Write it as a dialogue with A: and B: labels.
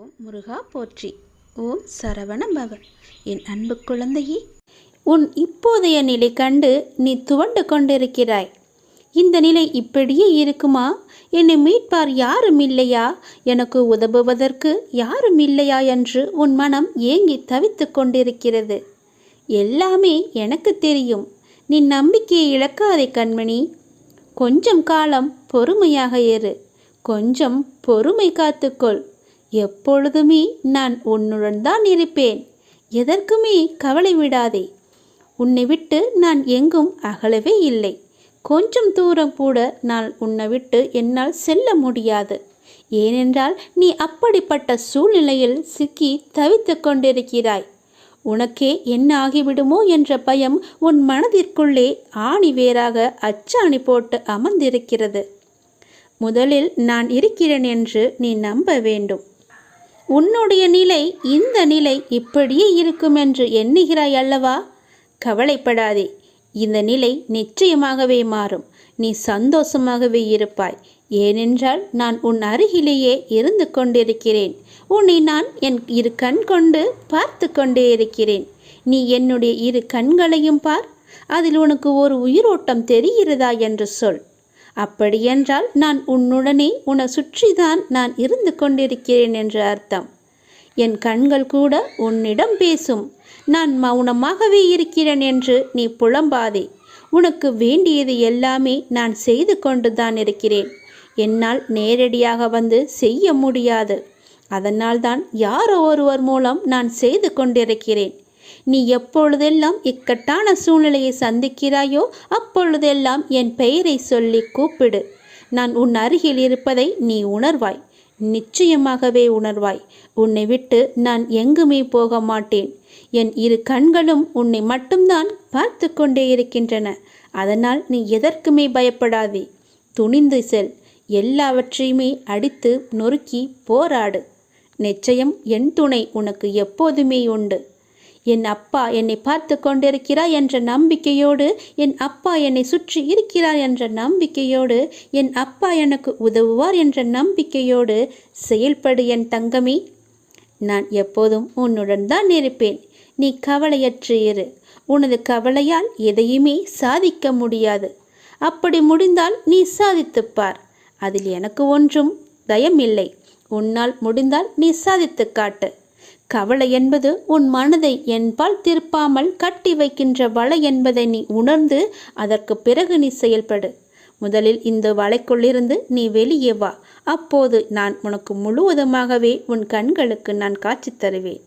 A: ஓம் முருகா போற்றி. ஓம் சரவண பவ என் அன்பு குழந்தையே உன் இப்போதைய நிலை கண்டு நீ துவண்டு கொண்டிருக்கிறாய். இந்த நிலை இப்படியே இருக்குமா? என்னை மீட்பார் யாரும் இல்லையா? எனக்கு உதவுவதற்கு யாரும் இல்லையா என்று உன் மனம் ஏங்கி தவித்து கொண்டிருக்கிறது. எல்லாமே எனக்கு தெரியும். நீ நம்பிக்கையை இழக்காதே கண்மணி. கொஞ்சம் காலம் பொறுமையாக இரு. கொஞ்சம் பொறுமை காத்துக்கொள். எப்பொழுதுமே நான் உன்னுடன் தான் இருப்பேன். எதற்குமே கவலை விடாதே. உன்னை விட்டு நான் எங்கும் அகலவே இல்லை. கொஞ்சம் தூரம் கூட நான் உன்னை விட்டு என்னால் செல்ல முடியாது. ஏனென்றால் நீ அப்படிப்பட்ட சூழ்நிலையில் சிக்கி தவித்து கொண்டிருக்கிறாய். உனக்கே என்ன ஆகிவிடுமோ என்ற பயம் உன் மனதிற்குள்ளே ஆணி வேறாக அச்சாணி போட்டு அமர்ந்திருக்கிறது. முதலில் நான் இருக்கிறேன் என்று நீ நம்ப வேண்டும். உன்னுடைய நிலை இந்த நிலை இப்படியே இருக்கும் என்று எண்ணுகிறாய் அல்லவா? கவலைப்படாதே. இந்த நிலை நிச்சயமாகவே மாறும். நீ சந்தோஷமாகவே இருப்பாய். ஏனென்றால் நான் உன் அருகிலேயே இருந்து கொண்டிருக்கிறேன். உன்னை நான் என் இரு கண் கொண்டு பார்த்து கொண்டே இருக்கிறேன். நீ என்னுடைய இரு கண்களையும் பார். அதில் உனக்கு ஒரு உயிரோட்டம் தெரிகிறதா என்று சொல். அப்படியென்றால் நான் உன்னுடனே உன்னை சுற்றிதான் நான் இருந்து கொண்டிருக்கிறேன் என்று அர்த்தம். என் கண்கள் கூட உன்னிடம் பேசும். நான் மௌனமாகவே இருக்கிறேன் என்று நீ புலம்பாதே. உனக்கு வேண்டியது எல்லாமே நான் செய்து கொண்டு தான் இருக்கிறேன். என்னால் நேரடியாக வந்து செய்ய முடியாது. அதனால்தான் யாரோ ஒருவர் மூலம் நான் செய்து கொண்டிருக்கிறேன். நீ எப்பொழுதெல்லாம் இக்கட்டான சூழ்நிலையை சந்திக்கிறாயோ அப்பொழுதெல்லாம் என் பெயரை சொல்லி கூப்பிடு. நான் உன் அருகில் இருப்பதை நீ உணர்வாய். நிச்சயமாகவே உணர்வாய். உன்னை விட்டு நான் எங்குமே போக மாட்டேன். என் இரு கண்களும் உன்னை மட்டும்தான் பார்த்து கொண்டே இருக்கின்றன. அதனால் நீ எதற்குமே பயப்படாதே. துணிந்து செல். எல்லாவற்றையுமே அடித்து நொறுக்கி போராடு. நிச்சயம் என் துணை உனக்கு எப்போதுமே உண்டு. என் அப்பா என்னை பார்த்து கொண்டிருக்கிறார் என்ற நம்பிக்கையோடு என் அப்பா என்னை சுற்றி இருக்கிறார் என்ற நம்பிக்கையோடு என் அப்பா எனக்கு உதவுவார் என்ற நம்பிக்கையோடு செயல்படு என் தங்கமே. நான் எப்போதும் உன்னுடன் தான் இருப்பேன். நீ கவலையற்று இரு. உனது கவலையால் எதையுமே சாதிக்க முடியாது. அப்படி முடிந்தால் நீ சாதித்துப்பார். அதில் எனக்கு ஒன்றும் தயமில்லை. உன்னால் முடிந்தால் நீ சாதித்துக் காட்டு. கவலை என்பது உன் மனதை என்பால் திருப்பாமல் கட்டி வைக்கின்ற வலை என்பதை நீ உணர்ந்து அதற்கு பிறகு நீ செயல்படு. முதலில் இந்த வலைக்குள்ளிருந்து நீ வெளியே வா. அப்போது நான் உனக்கு முழுவதுமாகவே உன் கண்களுக்கு நான் காட்சி தருவேன்.